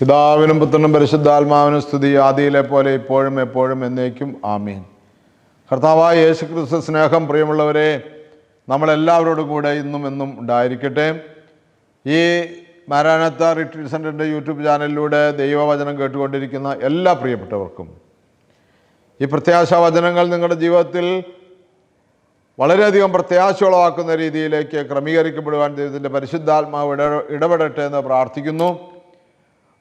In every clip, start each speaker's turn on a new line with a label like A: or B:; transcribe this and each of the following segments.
A: പിതാവിനും പുത്രനും പരിശുദ്ധാത്മാവിനും സ്തുതി. ആദിയിലെ പോലെ ഇപ്പോഴും എപ്പോഴും എന്നേക്കും ആമീൻ. കർത്താവായ യേശു ക്രിസ്തു സ്നേഹം പ്രിയമുള്ളവരെ നമ്മളെല്ലാവരോടും കൂടെ ഇന്നും എന്നും ഉണ്ടായിരിക്കട്ടെ. ഈ മാരാനത്ത റിട്രീറ്റ് സെന്ററിന്റെ യൂട്യൂബ് ചാനലിലൂടെ ദൈവവചനം കേട്ടുകൊണ്ടിരിക്കുന്ന എല്ലാ പ്രിയപ്പെട്ടവർക്കും ഈ പ്രത്യാശാവചനങ്ങൾ നിങ്ങളുടെ ജീവിതത്തിൽ വളരെയധികം പ്രത്യാശ ഉളവാക്കുന്ന രീതിയിലേക്ക് ക്രമീകരിക്കപ്പെടുവാൻ ദൈവത്തിന്റെ പരിശുദ്ധാത്മാവ് ഇട ഇടപെടട്ടെ എന്ന് പ്രാർത്ഥിക്കുന്നു.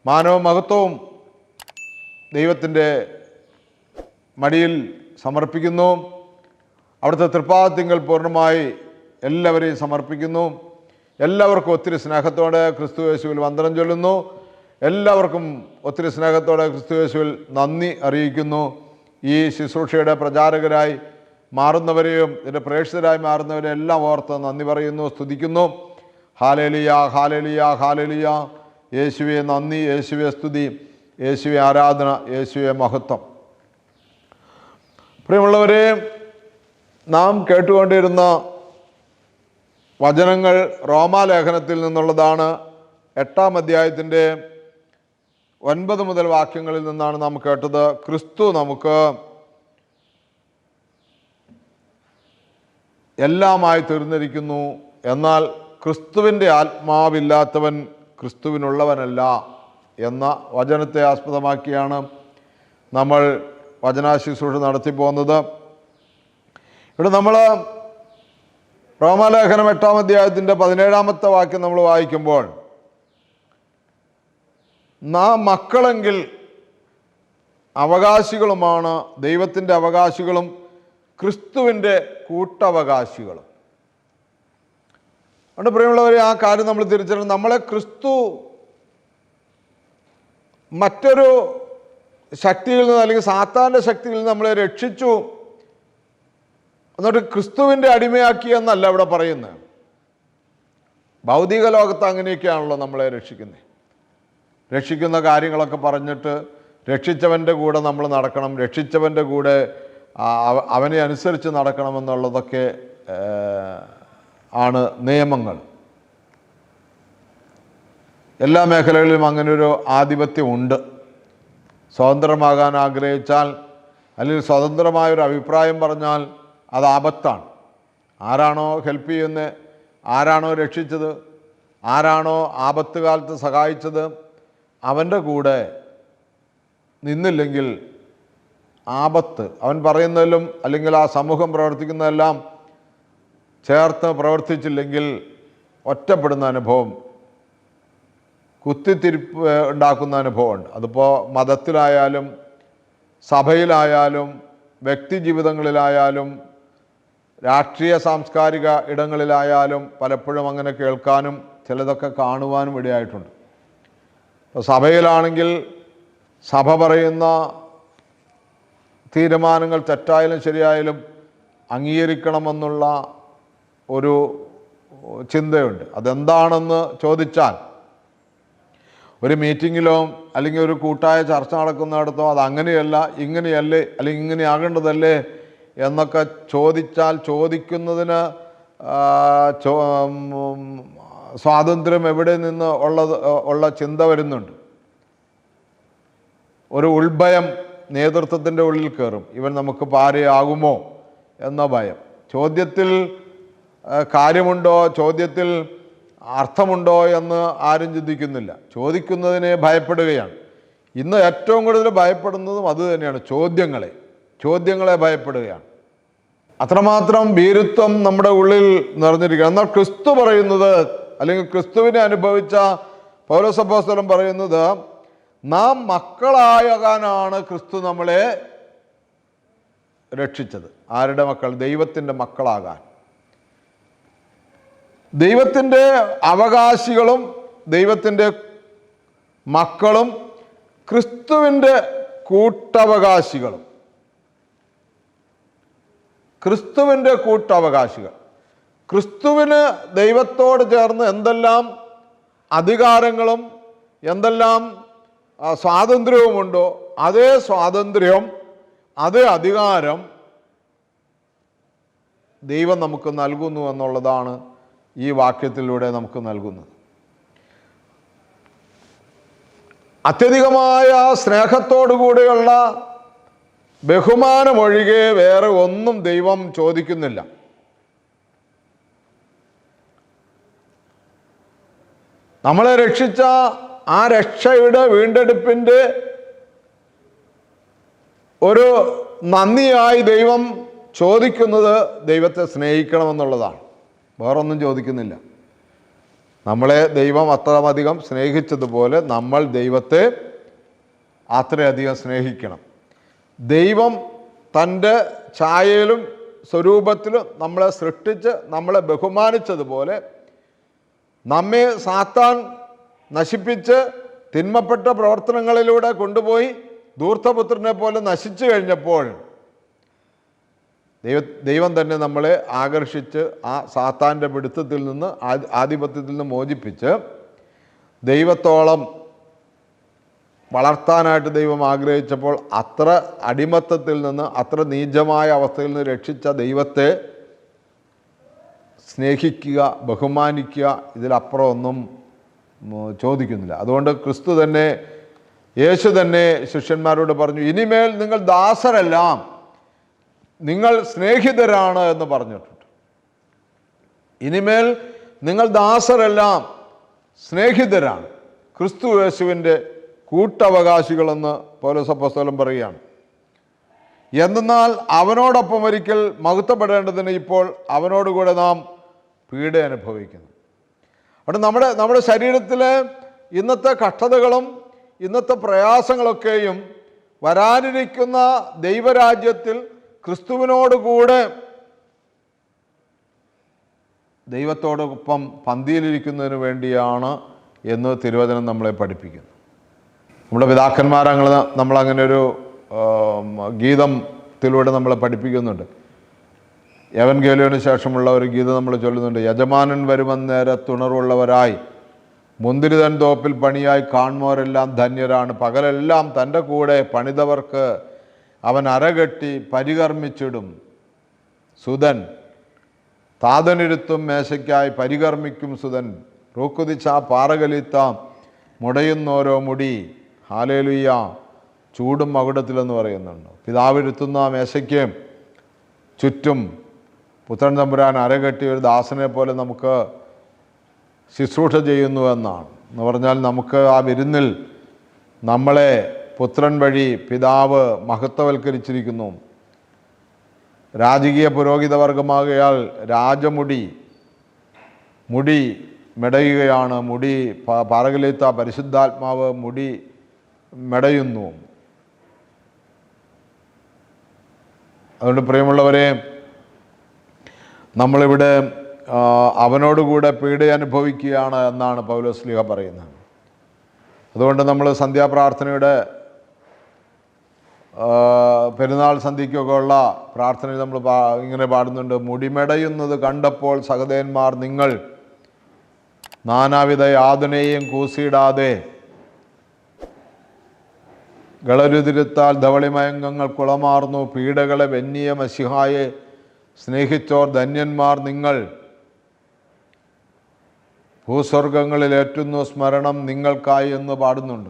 A: മാനവ മഹത്വവും ദൈവത്തിന്റെ മടിയിൽ സമർപ്പിക്കുന്നു. അവിടുത്തെ തൃപ്പാദത്തിങ്കൽ പൂർണമായി എല്ലാവരെയും സമർപ്പിക്കുന്നു. എല്ലാവർക്കും ഒത്തിരി സ്നേഹത്തോടെ ക്രിസ്തു യേശുവിൽ വന്ദനം ചൊല്ലുന്നു. എല്ലാവർക്കും ഒത്തിരി സ്നേഹത്തോടെ ക്രിസ്തു യേശുവിൽ നന്ദി അറിയിക്കുന്നു. ഈ ശുശ്രൂഷയുടെ പ്രചാരകരായി മാറുന്നവരെയും ഇതിന്റെ പ്രേക്ഷിതരായി മാറുന്നവരെയും എല്ലാം ഓർത്ത് നന്ദി പറയുന്നു സ്തുതിക്കുന്നു. Hallelujah hallelujah hallelujah. യേശുവെ നന്ദി യേശുവെ സ്തുതി യേശുവെ ആരാധന യേശുവെ മഹത്വം. പ്രിയമുള്ളവരെ നാം കേട്ടുകൊണ്ടിരുന്ന വചനങ്ങൾ റോമാലേഖനത്തിൽ നിന്നുള്ളതാണ്. എട്ടാം അധ്യായത്തിന്റെ ഒൻപത് മുതൽ വാക്യങ്ങളിൽ നിന്നാണ് നാം കേട്ടത്. ക്രിസ്തു നമുക്ക് എല്ലാമായി തീർന്നിരിക്കുന്നു. എന്നാൽ ക്രിസ്തുവിന്റെ ആത്മാവില്ലാത്തവൻ ക്രിസ്തുവിനുള്ളവനല്ല എന്ന വചനത്തെ ആസ്പദമാക്കിയാണ് നമ്മൾ വചനാശുശ്രൂഷ നടത്തി പോകുന്നത്. ഇവിടെ നമ്മൾ റോമാലേഖനം എട്ടാം അധ്യായത്തിന്റെ പതിനേഴാമത്തെ വാക്യം നമ്മൾ വായിക്കുമ്പോൾ നാം മക്കളെങ്കിൽ അവകാശികളുമാണ് ദൈവത്തിന്റെ അവകാശികളും ക്രിസ്തുവിന്റെ കൂട്ടവകാശികളും. അതുകൊണ്ട് പ്രിയമുള്ളവരെ ആ കാര്യം നമ്മൾ തിരിച്ചറിയണം. നമ്മളെ ക്രിസ്തു മറ്റൊരു ശക്തിയിൽ നിന്ന് അല്ലെങ്കിൽ സാത്താന്റെ ശക്തിയിൽ നിന്ന് നമ്മളെ രക്ഷിച്ചു. എന്നിട്ട് ക്രിസ്തുവിന്റെ അടിമയാക്കി എന്നല്ല ഇവിടെ പറയുന്നത്. ഭൗതിക ലോകത്ത് അങ്ങനെയൊക്കെയാണല്ലോ നമ്മളെ രക്ഷിക്കുന്നത് രക്ഷിക്കുന്ന കാര്യങ്ങളൊക്കെ പറഞ്ഞിട്ട് രക്ഷിച്ചവന്റെ കൂടെ നമ്മൾ നടക്കണം. രക്ഷിച്ചവന്റെ കൂടെ അവനെ അനുസരിച്ച് നടക്കണമെന്നുള്ളതൊക്കെ ആണ് നിയമങ്ങൾ. എല്ലാ മേഖലകളിലും അങ്ങനെ ഒരു ആധിപത്യം ഉണ്ട് സ്വതന്ത്രമാകാൻ ആഗ്രഹിച്ചാൽ അല്ലെങ്കിൽ സ്വതന്ത്രമായൊരു അഭിപ്രായം പറഞ്ഞാൽ അത് ആപത്താണ്. ആരാണോ ഹെൽപ്പ് ചെയ്യുന്നത് ആരാണോ രക്ഷിച്ചത് ആരാണോ ആപത്ത് കാലത്ത് സഹായിച്ചത് അവന്റെ കൂടെ നിന്നില്ലെങ്കിൽ ആപത്ത് അവൻ പറയുന്നതിലും അല്ലെങ്കിൽ ആ സമൂഹം പ്രവർത്തിക്കുന്നതെല്ലാം ചേർത്ത് പ്രവർത്തിച്ചില്ലെങ്കിൽ ഒറ്റപ്പെടുന്ന അനുഭവം കുത്തിത്തിരിപ്പ് ഉണ്ടാക്കുന്ന അനുഭവമുണ്ട്. അതിപ്പോൾ മതത്തിലായാലും സഭയിലായാലും വ്യക്തി ജീവിതങ്ങളിലായാലും രാഷ്ട്രീയ സാംസ്കാരിക ഇടങ്ങളിലായാലും പലപ്പോഴും അങ്ങനെ കേൾക്കാനും ചിലതൊക്കെ കാണുവാനും ഇടയായിട്ടുണ്ട്. ഇപ്പോൾ സഭയിലാണെങ്കിൽ സഭ പറയുന്ന തീരുമാനങ്ങൾ തെറ്റായാലും ശരിയായാലും അംഗീകരിക്കണമെന്നുള്ള ഒരു ചിന്തയുണ്ട്. അതെന്താണെന്ന് ചോദിച്ചാൽ ഒരു മീറ്റിങ്ങിലോ അല്ലെങ്കിൽ ഒരു കൂട്ടായ ചർച്ച നടക്കുന്നിടത്തോ അത് അങ്ങനെയല്ല ഇങ്ങനെയല്ലേ അല്ലെങ്കിൽ ഇങ്ങനെ ആകേണ്ടതല്ലേ എന്നൊക്കെ ചോദിച്ചാൽ ചോദിക്കുന്നതിന് സ്വാതന്ത്ര്യം എവിടെ നിന്ന് ഉള്ളത് ഉള്ള ചിന്ത വരുന്നുണ്ട്. ഒരു ഉൾഭയം നേതൃത്വത്തിന്റെ ഉള്ളിൽ കയറും. ഇവൻ നമുക്ക് പാരയാകുമോ എന്ന ഭയം. ചോദ്യത്തിൽ കാര്യമുണ്ടോ? ചോദ്യത്തിൽ അർത്ഥമുണ്ടോ എന്ന് ആരും ചിന്തിക്കുന്നില്ല. ചോദിക്കുന്നതിനെ ഭയപ്പെടുകയാണ്. ഇന്ന് ഏറ്റവും കൂടുതൽ ഭയപ്പെടുന്നതും അത് തന്നെയാണ് ചോദ്യങ്ങളെ. ചോദ്യങ്ങളെ ഭയപ്പെടുകയാണ്. അത്രമാത്രം ഭീരുത്വം നമ്മുടെ ഉള്ളിൽ നിറഞ്ഞിരിക്കുക എന്നാൽ ക്രിസ്തു പറയുന്നത് അല്ലെങ്കിൽ ക്രിസ്തുവിനെ അനുഭവിച്ച പൗരസഭോസ്തലം പറയുന്നത് നാം മക്കളായകാനാണ് ക്രിസ്തു നമ്മളെ രക്ഷിച്ചത്. ആരുടെ മക്കൾ? ദൈവത്തിന്റെ മക്കളാകാൻ. ദൈവത്തിന്റെ അവകാശികളും ദൈവത്തിന്റെ മക്കളും ക്രിസ്തുവിന്റെ കൂട്ടവകാശികളും. ക്രിസ്തുവിന്റെ കൂട്ടവകാശികൾ. ക്രിസ്തുവിന് ദൈവത്തോട് ചേർന്ന് എന്തെല്ലാം അധികാരങ്ങളും എന്തെല്ലാം സ്വാതന്ത്ര്യവുമുണ്ടോ അതേ സ്വാതന്ത്ര്യം അതേ അധികാരം ദൈവം നമുക്ക് നൽകുന്നു എന്നുള്ളതാണ് ഈ വാക്യത്തിലൂടെ നമുക്ക് നൽകുന്നത്. അത്യധികമായ സ്നേഹത്തോടുകൂടിയുള്ള ബഹുമാനമൊഴികെ വേറെ ഒന്നും ദൈവം ചോദിക്കുന്നില്ല. നമ്മളെ രക്ഷിച്ച ആ രക്ഷയുടെ വീണ്ടെടുപ്പിന്റെ ഒരു നന്ദിയായി ദൈവം ചോദിക്കുന്നത് ദൈവത്തെ സ്നേഹിക്കണമെന്നുള്ളതാണ്. വേറൊന്നും ചോദിക്കുന്നില്ല. നമ്മളെ ദൈവം അത്രമധികം സ്നേഹിച്ചതുപോലെ നമ്മൾ ദൈവത്തെ അത്രയധികം സ്നേഹിക്കണം. ദൈവം തന്റെ ഛായയിലും സ്വരൂപത്തിലും നമ്മളെ സൃഷ്ടിച്ച് നമ്മളെ ബഹുമാനിച്ചതുപോലെ നമ്മെ സാത്താൻ നശിപ്പിച്ച് തിന്മപ്പെട്ട പ്രവർത്തനങ്ങളിലൂടെ കൊണ്ടുപോയി ധൂർത്തപുത്രനെ പോലെ നശിച്ചു കഴിഞ്ഞപ്പോൾ ദൈവ ദൈവം തന്നെ നമ്മളെ ആകർഷിച്ച് ആ സാത്താന്റെ പിടുത്തത്തിൽ നിന്ന് ആധിപത്യത്തിൽ നിന്ന് മോചിപ്പിച്ച് ദൈവത്തോളം വളർത്താനായിട്ട് ദൈവം ആഗ്രഹിച്ചപ്പോൾ അത്ര അടിമത്തത്തിൽ നിന്ന് അത്ര നീചമായ അവസ്ഥയിൽ നിന്ന് രക്ഷിച്ച ദൈവത്തെ സ്നേഹിക്കുക ബഹുമാനിക്കുക ഇതിലപ്പുറം ഒന്നും ചോദിക്കുന്നില്ല. അതുകൊണ്ട് ക്രിസ്തു തന്നെ യേശു തന്നെ ശിഷ്യന്മാരോട് പറഞ്ഞു ഇനിമേൽ നിങ്ങൾ ദാസരെല്ലാം. നിങ്ങൾ സ്നേഹിതരാണ് എന്ന് പറഞ്ഞിട്ടുണ്ട്. ഇനിമേൽ നിങ്ങൾ ദാസരെല്ലാം സ്നേഹിതരാണ്. ക്രിസ്തു യേശുവിന്റെ കൂട്ടവകാശികളെന്ന് പൗരസപ്പസ്തലം പറയുകയാണ്. എന്തെന്നാൽ അവനോടൊപ്പം ഒരിക്കൽ മഹത്വപ്പെടേണ്ടതിന് ഇപ്പോൾ അവനോടുകൂടെ നാം പീഡ അനുഭവിക്കുന്നു. അവിടെ നമ്മുടെ നമ്മുടെ ശരീരത്തിലെ ഇന്നത്തെ കഷ്ടതകളും ഇന്നത്തെ പ്രയാസങ്ങളൊക്കെയും വരാനിരിക്കുന്ന ദൈവരാജ്യത്തിൽ ക്രിസ്തുവിനോടുകൂടെ ദൈവത്തോടൊപ്പം പന്തിയിലിരിക്കുന്നതിന് വേണ്ടിയാണ് എന്ന് തിരുവചനം നമ്മളെ പഠിപ്പിക്കുന്നു. നമ്മുടെ പിതാക്കന്മാരങ്ങൾ നമ്മളങ്ങനെ ഒരു ഗീതത്തിലൂടെ നമ്മളെ പഠിപ്പിക്കുന്നുണ്ട്. യവൻ ഗേലിയോന് ശേഷമുള്ള ഒരു ഗീതം നമ്മൾ ചൊല്ലുന്നുണ്ട്. യജമാനൻ വരുമെന്നേരെ തുണർവുള്ളവരായി. മുന്തിരിതൻ തോപ്പിൽ പണിയായി കാൺമോരെല്ലാം ധന്യരാണ്. പകലെല്ലാം തന്റെ കൂടെ പണിതവർക്ക് അവൻ അരകെട്ടി പരികർമ്മിച്ചിടും. സുതൻ താതനിരുത്തും മേശയ്ക്കായി പരികർമ്മിക്കും സുതൻ റൂക്കുതിച്ച പാറകലിത്താം മുടയുന്നോരോ മുടി. ഹാലേലുയ്യ ചൂടും മകുടത്തിലെന്ന് പറയുന്നുണ്ട്. പിതാവിരുത്തുന്ന മേശയ്ക്ക് ചുറ്റും പുത്രൻ തമ്പുരാൻ അരകെട്ടി ഒരു ദാസനെ പോലെ നമുക്ക് ശുശ്രൂഷ ചെയ്യുന്നു എന്നാണ്. എന്ന് പറഞ്ഞാൽ നമുക്ക് ആ വിരുന്നിൽ നമ്മളെ പുത്രൻ വഴി പിതാവ് മഹത്വവൽക്കരിച്ചിരിക്കുന്നു. രാജകീയ പുരോഹിതവർഗമാകയാൽ രാജമുടി മുടി മെടയുകയാണ്. മുടി പാറകിലേത്ത പരിശുദ്ധാത്മാവ് മുടി മെടയുന്നു. അതുകൊണ്ട് പ്രിയമുള്ളവരെ നമ്മളിവിടെ അവനോടുകൂടെ പീഡ അനുഭവിക്കുകയാണ് എന്നാണ് പൗലോസ്ലിഹ പറയുന്നത്. അതുകൊണ്ട് നമ്മൾ സന്ധ്യാപ്രാർത്ഥനയുടെ പെരുന്നാൾ സന്ധിക്കൊക്കെയുള്ള പ്രാർത്ഥനയിൽ നമ്മൾ ഇങ്ങനെ പാടുന്നുണ്ട്. മുടിമെടയുന്നത് കണ്ടപ്പോൾ സഹദേന്മാർ നിങ്ങൾ നാനാവിധ യാതനയെയും കൂസിയിടാതെ ഗളരുതിരുത്താൽ ധവളിമയങ്കങ്ങൾ കുളമാർന്നു. പീഡകളെ വെന്നിയ മസിഹായെ സ്നേഹിച്ചോർ ധന്യന്മാർ നിങ്ങൾ. ഭൂസ്വർഗങ്ങളിൽ ഏറ്റുന്നു സ്മരണം നിങ്ങൾക്കായി എന്ന് പാടുന്നുണ്ട്.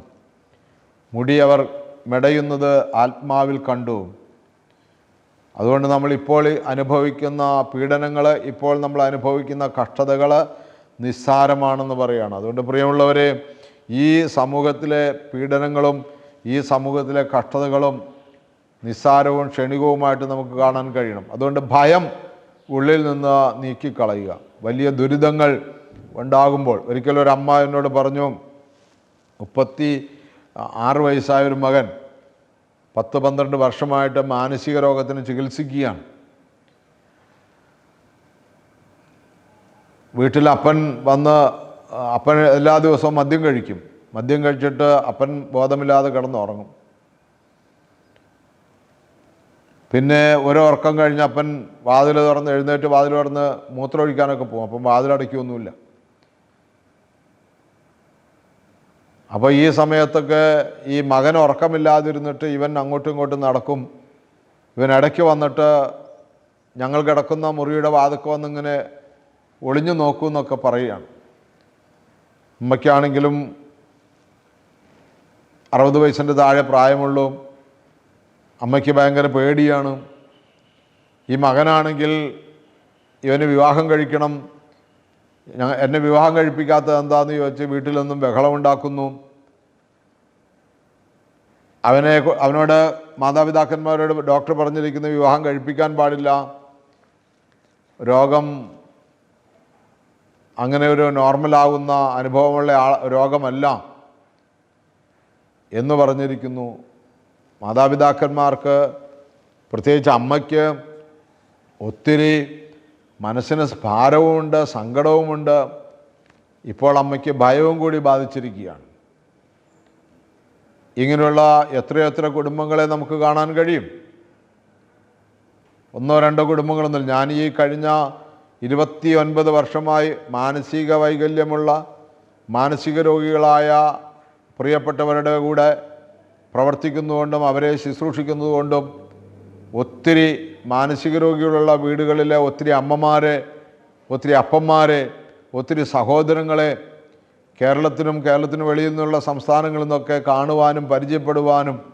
A: മുടി അവർ മെടയുന്നത് ആത്മാവിൽ കണ്ടു. അതുകൊണ്ട് നമ്മൾ ഇപ്പോൾ അനുഭവിക്കുന്ന പീഡനങ്ങൾ ഇപ്പോൾ നമ്മൾ അനുഭവിക്കുന്ന കഷ്ടതകൾ നിസ്സാരമാണെന്ന് പറയുകയാണ് അതുകൊണ്ട് പ്രിയമുള്ളവരെ ഈ സമൂഹത്തിലെ പീഡനങ്ങളും ഈ സമൂഹത്തിലെ കഷ്ടതകളും നിസ്സാരവും ക്ഷണികവുമായിട്ട് നമുക്ക് കാണാൻ കഴിയണം. അതുകൊണ്ട് ഭയം ഉള്ളിൽ നിന്ന് നീക്കിക്കളയുക. വലിയ ദുരിതങ്ങൾ ഉണ്ടാകുമ്പോൾ ഒരിക്കലും ഒരു അമ്മ എന്നോട് പറഞ്ഞു മുപ്പത്തി ആറ് വയസ്സായ ഒരു മകൻ പത്ത് പന്ത്രണ്ട് വർഷമായിട്ട് മാനസിക രോഗത്തിന് ചികിത്സിക്കുകയാണ്. വീട്ടിൽ അപ്പൻ വന്ന് അപ്പൻ എല്ലാ ദിവസവും മദ്യം കഴിക്കും. മദ്യം കഴിച്ചിട്ട് അപ്പൻ ബോധമില്ലാതെ കിടന്നുറങ്ങും. പിന്നെ ഒരു ഉറക്കം കഴിഞ്ഞ് അപ്പൻ വാതിൽ തുറന്ന് എഴുന്നേറ്റ് വാതിൽ തുറന്ന് മൂത്രമൊഴിക്കാനൊക്കെ പോകും. അപ്പം വാതിലടയ്ക്കൊന്നുമില്ല. അപ്പോൾ ഈ സമയത്തൊക്കെ ഈ മകൻ ഉറക്കമില്ലാതിരുന്നിട്ട് ഇവൻ അങ്ങോട്ടും ഇങ്ങോട്ടും നടക്കും. ഇവൻ ഇടയ്ക്ക് വന്നിട്ട് ഞങ്ങൾ കിടക്കുന്ന മുറിയുടെ വാതിക്ക് വന്നിങ്ങനെ ഒളിഞ്ഞു നോക്കൂ എന്നൊക്കെ പറയുകയാണ്. ഉമ്മയ്ക്കാണെങ്കിലും അറുപത് വയസ്സിന്റെ താഴെ പ്രായമുള്ളൂ. അമ്മയ്ക്ക് ഭയങ്കര പേടിയാണ്. ഈ മകനാണെങ്കിൽ ഇവന് വിവാഹം കഴിക്കണം. എന്നെ വിവാഹം കഴിപ്പിക്കാത്തത് എന്താണെന്ന് ചോദിച്ച് വീട്ടിലൊന്നും ബഹളം ബഹളമുണ്ടാക്കുന്നു അവനെ അവനോട് മാതാപിതാക്കന്മാരോട് ഡോക്ടർ പറഞ്ഞിരിക്കുന്ന വിവാഹം കഴിപ്പിക്കാൻ പാടില്ല. രോഗം അങ്ങനെ ഒരു നോർമലാകുന്ന അനുഭവമുള്ള ആ രോഗമല്ല എന്ന് പറഞ്ഞിരിക്കുന്നു. മാതാപിതാക്കന്മാർക്ക് പ്രത്യേകിച്ച് അമ്മയ്ക്ക് ഒത്തിരി മനസ്സിന് ഭാരവുമുണ്ട് സങ്കടവുമുണ്ട്. ഇപ്പോൾ അമ്മയ്ക്ക് ഭയവും കൂടി ബാധിച്ചിരിക്കുകയാണ്. ഇങ്ങനെയുള്ള എത്രയെത്ര കുടുംബങ്ങളെ നമുക്ക് കാണാൻ കഴിയും. ഒന്നോ രണ്ടോ കുടുംബങ്ങളൊന്നും ഞാൻ ഈ കഴിഞ്ഞ ഇരുപത്തി ഒൻപത് വർഷമായി മാനസിക വൈകല്യമുള്ള മാനസിക രോഗികളായ പ്രിയപ്പെട്ടവരുടെ കൂടെ പ്രവർത്തിക്കുന്നതുകൊണ്ടും അവരെ ശുശ്രൂഷിക്കുന്നതുകൊണ്ടും ഒത്തിരി മാനസിക രോഗികളുള്ള വീടുകളിലെ ഒത്തിരി അമ്മമാരെ ഒത്തിരി അപ്പന്മാരെ ഒത്തിരി സഹോദരങ്ങളെ കേരളത്തിനും കേരളത്തിന് വെളിയിൽ നിന്നുള്ള സംസ്ഥാനങ്ങളിൽ നിന്നൊക്കെ കാണുവാനും പരിചയപ്പെടുവാനും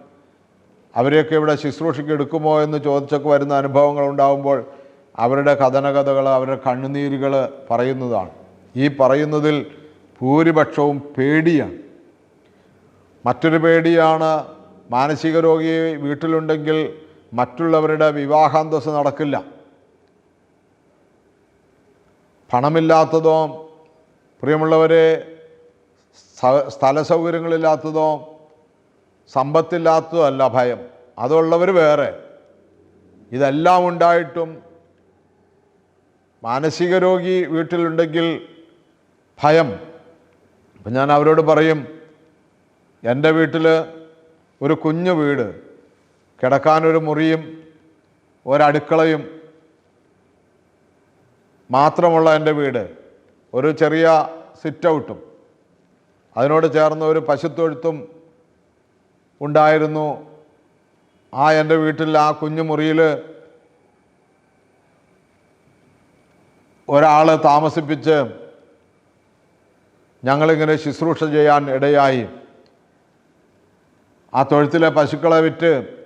A: അവരെയൊക്കെ ഇവിടെ ശുശ്രൂഷയ്ക്ക് എടുക്കുമോ എന്ന് ചോദിച്ചൊക്കെ വരുന്ന അനുഭവങ്ങൾ ഉണ്ടാകുമ്പോൾ അവരുടെ കഥനകഥകൾ അവരുടെ കണ്ണുനീരുകൾ പറയുന്നതാണ്. ഈ പറയുന്നതിൽ ഭൂരിപക്ഷവും പേടിയാണ്. മറ്റൊരു പേടിയാണ് മാനസിക രോഗിയെ വീട്ടിലുണ്ടെങ്കിൽ മറ്റുള്ളവരുടെ വിവാഹാന്തസ് നടക്കില്ല. പണമില്ലാത്തതോ പ്രിയമുള്ളവരെ സ്ഥ- സ്ഥല സൗകര്യങ്ങളില്ലാത്തതോ സമ്പത്തില്ലാത്തതോ അല്ല ഭയം. അതുള്ളവർ വേറെ. ഇതെല്ലാം ഉണ്ടായിട്ടും മാനസിക രോഗി വീട്ടിലുണ്ടെങ്കിൽ ഭയം. അപ്പം ഞാൻ അവരോട് പറയും എന്റെ വീട്ടിൽ ഒരു കുഞ്ഞു വീട് കിടക്കാനൊരു മുറിയും ഒരടുക്കളയും മാത്രമുള്ള എന്റെ വീട്. ഒരു ചെറിയ സിറ്റ് ഔട്ടും അതിനോട് ചേർന്ന് ഒരു പശുത്തൊഴുത്തും ഉണ്ടായിരുന്നു. ആ എന്റെ വീട്ടിൽ ആ കുഞ്ഞു മുറിയിൽ ഒരാൾ താമസിപ്പിച്ച് ഞങ്ങളിങ്ങനെ ശുശ്രൂഷ ചെയ്യാൻ ഇടയായി. ആ തൊഴുത്തിലെ പശുക്കളെ വിറ്റ്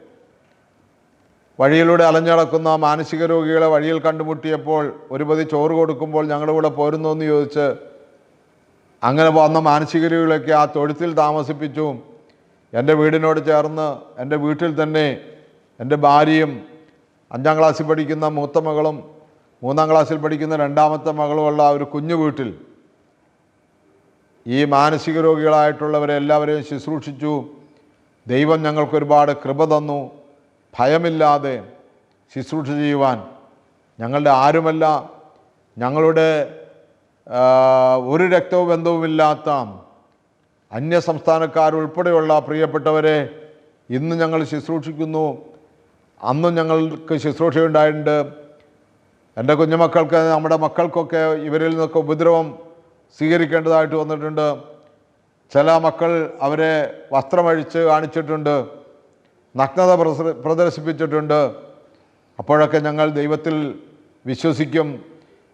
A: വഴിയിലൂടെ അലഞ്ഞടക്കുന്ന മാനസിക രോഗികളെ വഴിയിൽ കണ്ടുമുട്ടിയപ്പോൾ ഒരു പതി ചോറ് കൊടുക്കുമ്പോൾ ഞങ്ങളുടെ കൂടെ പോരുന്നു എന്ന് ചോദിച്ച് അങ്ങനെ വന്ന മാനസിക രോഗികളൊക്കെ ആ തൊഴുത്തിൽ താമസിപ്പിച്ചു. എന്റെ വീടിനോട് ചേർന്ന് എന്റെ വീട്ടിൽ തന്നെ എന്റെ ഭാര്യയും അഞ്ചാം ക്ലാസ്സിൽ പഠിക്കുന്ന മൂത്ത മകളും മൂന്നാം ക്ലാസ്സിൽ പഠിക്കുന്ന രണ്ടാമത്തെ മകളുമുള്ള ഒരു കുഞ്ഞു വീട്ടിൽ ഈ മാനസിക രോഗികളായിട്ടുള്ളവരെ എല്ലാവരെയും ശുശ്രൂഷിച്ചു. ദൈവം ഞങ്ങൾക്കൊരുപാട് കൃപ തന്നു. ഭയമില്ലാതെ ശുശ്രൂഷ ചെയ്യുവാൻ ഞങ്ങളുടെ ആരുമല്ല. ഞങ്ങളുടെ ഒരു രക്തവും ബന്ധവുമില്ലാത്ത അന്യ സംസ്ഥാനക്കാരുൾപ്പെടെയുള്ള പ്രിയപ്പെട്ടവരെ ഇന്ന് ഞങ്ങൾ ശുശ്രൂഷിക്കുന്നു. അന്നും ഞങ്ങൾക്ക് ശുശ്രൂഷയുണ്ടായിട്ടുണ്ട്. എന്റെ കുഞ്ഞുമക്കൾക്ക് നമ്മുടെ മക്കൾക്കൊക്കെ ഇവരിൽ നിന്നൊക്കെ ഉപദ്രവം സ്വീകരിക്കേണ്ടതായിട്ട് വന്നിട്ടുണ്ട്. ചില മക്കൾ അവരെ വസ്ത്രമഴിച്ച് കാണിച്ചിട്ടുണ്ട്. നഗ്നത പ്രദർശിപ്പിച്ചിട്ടുണ്ട്. അപ്പോഴൊക്കെ ഞങ്ങൾ ദൈവത്തിൽ വിശ്വസിക്കും.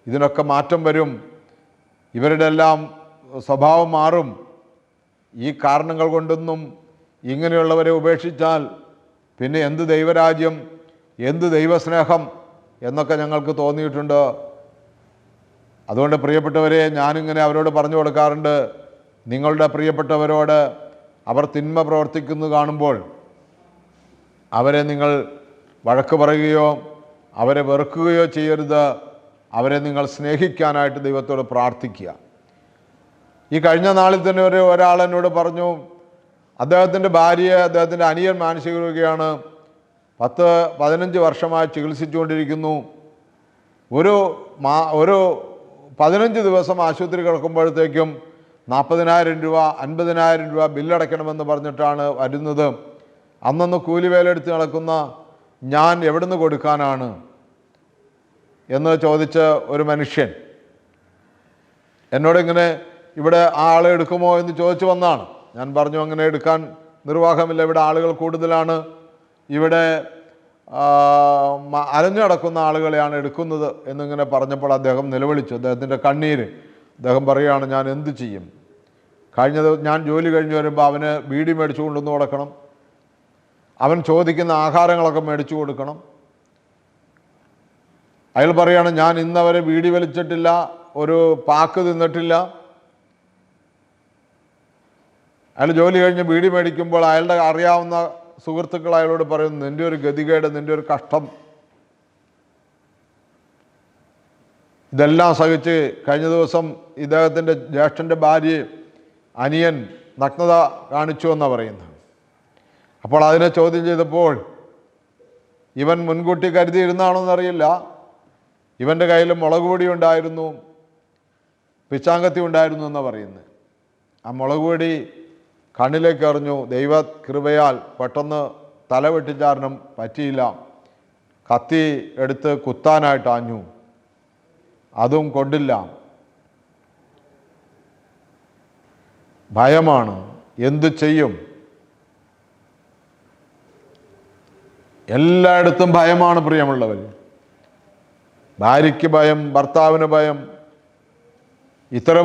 A: ഇതിനൊക്കെ മാറ്റം വരും. ഇവരുടെ എല്ലാം സ്വഭാവം മാറും. ഈ കാരണങ്ങൾ കൊണ്ടൊന്നും ഇങ്ങനെയുള്ളവരെ ഉപേക്ഷിച്ചാൽ പിന്നെ എന്ത് ദൈവരാജ്യം എന്ത് ദൈവസ്നേഹം എന്നൊക്കെ ഞങ്ങൾക്ക് തോന്നിയിട്ടുണ്ട്. അതുകൊണ്ട് പ്രിയപ്പെട്ടവരെ ഞാനിങ്ങനെ അവരോട് പറഞ്ഞു കൊടുക്കാറുണ്ട്. നിങ്ങളുടെ പ്രിയപ്പെട്ടവരോട് അവർ തിന്മ പ്രവർത്തിക്കുന്നു കാണുമ്പോൾ അവരെ നിങ്ങൾ വഴക്ക് പറയുകയോ അവരെ വെറുക്കുകയോ ചെയ്യരുത്. അവരെ നിങ്ങൾ സ്നേഹിക്കാനായിട്ട് ദൈവത്തോട് പ്രാർത്ഥിക്കുക. ഈ കഴിഞ്ഞ നാളിൽ തന്നെ ഒരു ഒരാൾ എന്നോട് പറഞ്ഞു അദ്ദേഹത്തിന്റെ ഭാര്യയെ അദ്ദേഹത്തിന്റെ അനിയൻ മാനസിക രോഗിയാണ് പത്ത് പതിനഞ്ച് വർഷമായി ചികിത്സിച്ചുകൊണ്ടിരിക്കുന്നു. ഒരു മാ ഒരു പതിനഞ്ച് ദിവസം ആശുപത്രി കിടക്കുമ്പോഴത്തേക്കും നാൽപ്പതിനായിരം രൂപ അൻപതിനായിരം രൂപ ബില്ലടയ്ക്കണമെന്ന് പറഞ്ഞിട്ടാണ് വരുന്നത്. അന്നന്ന് കൂലിവേലെടുത്ത് നടക്കുന്ന ഞാൻ എവിടുന്ന് കൊടുക്കാനാണ് എന്ന് ചോദിച്ച ഒരു മനുഷ്യൻ എന്നോട് എന്നോടിങ്ങനെ ഇവിടെ ആളെ എടുക്കുമോ? എന്ന് ചോദിച്ചു വന്നാണ്. ഞാൻ പറഞ്ഞു അങ്ങനെ എടുക്കാൻ നിർവാഹമില്ല. ഇവിടെ ആളുകൾ കൂടുതലാണ്. ഇവിടെ അലഞ്ഞു നടക്കുന്ന ആളുകളെയാണ് എടുക്കുന്നത്. എന്നിങ്ങനെ പറഞ്ഞപ്പോൾ അദ്ദേഹം നിലവിളിച്ചു. അദ്ദേഹത്തിന്റെ കണ്ണീര്. അദ്ദേഹം പറയുകയാണ് ഞാൻ എന്ത് ചെയ്യും? കഴിഞ്ഞ ഞാൻ ജോലി കഴിഞ്ഞ് വരുമ്പോൾ അവന് ബീഡി മേടിച്ചു കൊണ്ടുവന്ന് കൊടുക്കണം. അവൻ ചോദിക്കുന്ന ആഹാരങ്ങളൊക്കെ മേടിച്ചു കൊടുക്കണം. അയാൾ പറയാണ് ഞാൻ ഇന്നവരെ വീടി വലിച്ചിട്ടില്ല ഒരു പാക്ക് തിന്നിട്ടില്ല. അയാൾ ജോലി കഴിഞ്ഞ് വീടി മേടിക്കുമ്പോൾ അയാളുടെ അറിയാവുന്ന സുഹൃത്തുക്കൾ അയാളോട് പറയുന്നു നിന്റെ ഒരു ഗതികേട് നിന്റെ ഒരു കഷ്ടം. ഇതെല്ലാം സഹിച്ച് കഴിഞ്ഞ ദിവസം ഇദ്ദേഹത്തിന്റെ ജ്യേഷ്ഠന്റെ ഭാര്യ അനിയൻ നഗ്നത കാണിച്ചു എന്നാണ് പറയുന്നത്. അപ്പോൾ അതിനെ ചോദ്യം ചെയ്തപ്പോൾ ഇവൻ മുൻകൂട്ടി കരുതിയിരുന്നാണോന്നറിയില്ല. ഇവന്റെ കയ്യിൽ മുളക് പൊടി ഉണ്ടായിരുന്നു പിച്ചാങ്കത്തി ഉണ്ടായിരുന്നു എന്നാണ് പറയുന്നത് ആ മുളക് പൊടി കണ്ണിലേക്ക് എറിഞ്ഞു. ദൈവ കൃപയാൽ പെട്ടെന്ന് തല വെട്ടിച്ചാരണം പറ്റിയില്ല. കത്തി എടുത്ത് കുത്താനായിട്ട് ആഞ്ഞു. അതും കൊണ്ടില്ല. ഭയമാണ്. എന്തു ചെയ്യും? എല്ലായിടത്തും ഭയമാണ് പ്രിയമുള്ളവർ ഭാര്യയ്ക്ക് ഭയം ഭർത്താവിന് ഭയം. ഇത്ര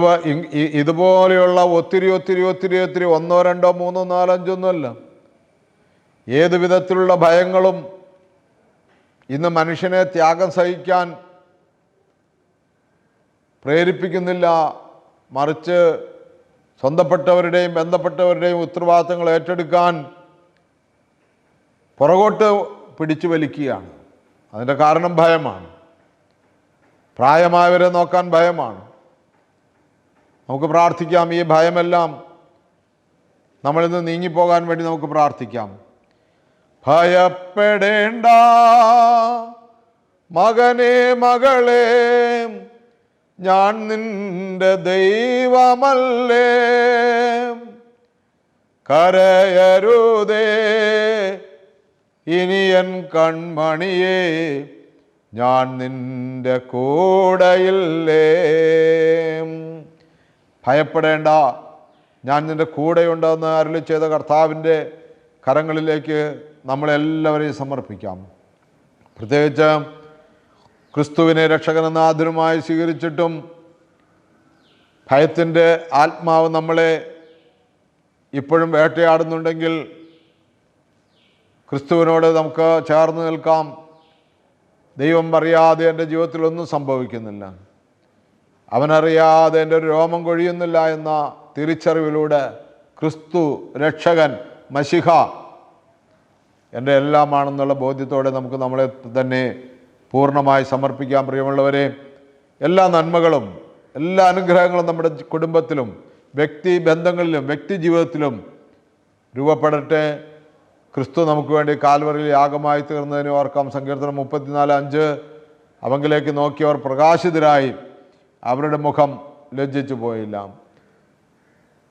A: ഇതുപോലെയുള്ള ഒത്തിരി ഒത്തിരി ഒത്തിരി ഒത്തിരി ഒന്നോ രണ്ടോ മൂന്നോ നാലഞ്ചൊന്നുമല്ല. ഏത് വിധത്തിലുള്ള ഭയങ്ങളും ഇന്ന് മനുഷ്യനെ ത്യാഗം സഹിക്കാൻ പ്രേരിപ്പിക്കുന്നില്ല. മറിച്ച് സ്വന്തപ്പെട്ടവരുടെയും ബന്ധപ്പെട്ടവരുടെയും ഉത്തരവാദിത്തങ്ങൾ ഏറ്റെടുക്കാൻ പുറകോട്ട് പിടിച്ചു വലിക്കുകയാണ്. അതിന്റെ കാരണം ഭയമാണ്. പ്രായമായവരെ നോക്കാൻ ഭയമാണ്. നമുക്ക് പ്രാർത്ഥിക്കാം ഈ ഭയമെല്ലാം നമ്മളിൽ നിന്ന് നീങ്ങിപ്പോകാൻ വേണ്ടി നമുക്ക് പ്രാർത്ഥിക്കാം. ഭയപ്പെടേണ്ട. മകനെ മകളെ ഞാൻ നിന്റെ ദൈവമല്ലേ. കരയരുതേ. ഇനിയൻ കൺമണിയേ ഞാൻ നിന്റെ കൂടെയില്ലേ? ഭയപ്പെടേണ്ട ഞാൻ നിന്റെ കൂടെയുണ്ടെന്ന് അരുളി ചെയ്ത കർത്താവിന്റെ കരങ്ങളിലേക്ക് നമ്മളെല്ലാവരെയും സമർപ്പിക്കാം. പ്രത്യേകിച്ച് ക്രിസ്തുവിനെ രക്ഷകനെന്ന ആദ്യമായി സ്വീകരിച്ചിട്ടും ഭയത്തിന്റെ ആത്മാവ് നമ്മളെ ഇപ്പോഴും വേട്ടയാടുന്നുണ്ടെങ്കിൽ ക്രിസ്തുവിനോട് നമുക്ക് ചേർന്ന് നിൽക്കാം. ദൈവം അറിയാതെ എന്റെ ജീവിതത്തിൽ ഒന്നും സംഭവിക്കുന്നില്ല. അവനറിയാതെ എന്റെ ഒരു രോമം കൊഴിയുന്നില്ല എന്ന തിരിച്ചറിവിലൂടെ ക്രിസ്തു രക്ഷകൻ മഷിഹ എന്റെ എല്ലാമാണെന്നുള്ള ബോധ്യത്തോടെ നമുക്ക് നമ്മളെ തന്നെ പൂർണമായി സമർപ്പിക്കാൻ പ്രിയമുള്ളവരെ എല്ലാ നന്മകളും എല്ലാ അനുഗ്രഹങ്ങളും നമ്മുടെ കുടുംബത്തിലും വ്യക്തി ബന്ധങ്ങളിലും വ്യക്തി ജീവിതത്തിലും രൂപപ്പെടട്ടെ. ക്രിസ്തു നമുക്ക് വേണ്ടി കാൽവറിൽ യാഗമായി തീർന്നതിനെ ഓർക്കാം. സങ്കീർത്തനം മുപ്പത്തിനാല് അഞ്ച്. അവങ്കിലേക്ക് നോക്കിയവർ പ്രകാശിതരായി. അവരുടെ മുഖം ലജ്ജിച്ചു പോയില്ല.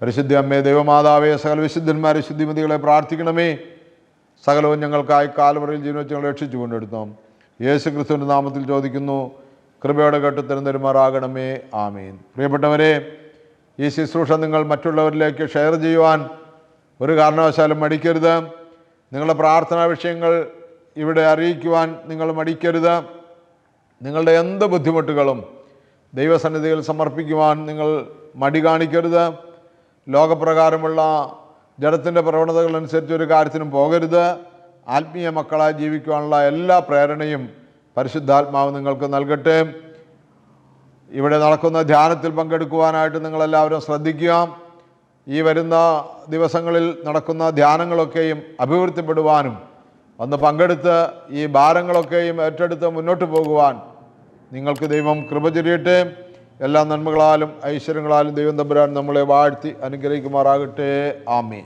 A: പരിശുദ്ധ അമ്മേ ദൈവമാതാവേ സകല വിശുദ്ധന്മാരെ ശുദ്ധിമതികളെ പ്രാർത്ഥിക്കണമേ. സകലവും ഞങ്ങൾക്കായി കാൽവറിയിൽ ജീവിച്ചു ഞങ്ങൾ രക്ഷിച്ചു കൊണ്ടെടുത്തോം. യേശു ക്രിസ്തുവിന്റെ നാമത്തിൽ ചോദിക്കുന്നു. കൃപയോടെ കേട്ട് തിരുന്തരുമാറാകണമേ ആമീൻ. പ്രിയപ്പെട്ടവരെ ഈ ശുശ്രൂഷ നിങ്ങൾ മറ്റുള്ളവരിലേക്ക് ഷെയർ ചെയ്യുവാൻ ഒരു കാരണവശാലും മടിക്കരുത്. നിങ്ങളുടെ പ്രാർത്ഥനാ വിഷയങ്ങൾ ഇവിടെ അറിയിക്കുവാൻ നിങ്ങൾ മടിക്കരുത്. നിങ്ങളുടെ എന്ത് ബുദ്ധിമുട്ടുകളും ദൈവസന്നിധിയിൽ സമർപ്പിക്കുവാൻ നിങ്ങൾ മടി കാണിക്കരുത്. ലോകപ്രകാരമുള്ള ജഡത്തിന്റെ പ്രവണതകളനുസരിച്ച് ഒരു കാര്യത്തിനും പോകരുത്. ആത്മീയ മക്കളായി ജീവിക്കുവാനുള്ള എല്ലാ പ്രേരണയും പരിശുദ്ധാത്മാവ് നിങ്ങൾക്ക് നൽകട്ടെ. ഇവിടെ നടക്കുന്ന ധ്യാനത്തിൽ പങ്കെടുക്കുവാനായിട്ട് നിങ്ങളെല്ലാവരും ശ്രദ്ധിക്കുക. ഈ വരുന്ന ദിവസങ്ങളിൽ നടക്കുന്ന ധ്യാനങ്ങളൊക്കെയും അഭിവൃദ്ധിപ്പെടുവാനും അന്ന് പങ്കെടുത്ത് ഈ ഭാരങ്ങളൊക്കെയും ഏറ്റെടുത്ത് മുന്നോട്ട് പോകുവാൻ നിങ്ങൾക്ക് ദൈവം കൃപ ചൊരിയട്ടെ. എല്ലാ നന്മകളാലും ഐശ്വര്യങ്ങളാലും ദൈവം തമ്പുരാൻ നമ്മളെ വാഴ്ത്തി അനുഗ്രഹിക്കുമാറാകട്ടെ. ആമേ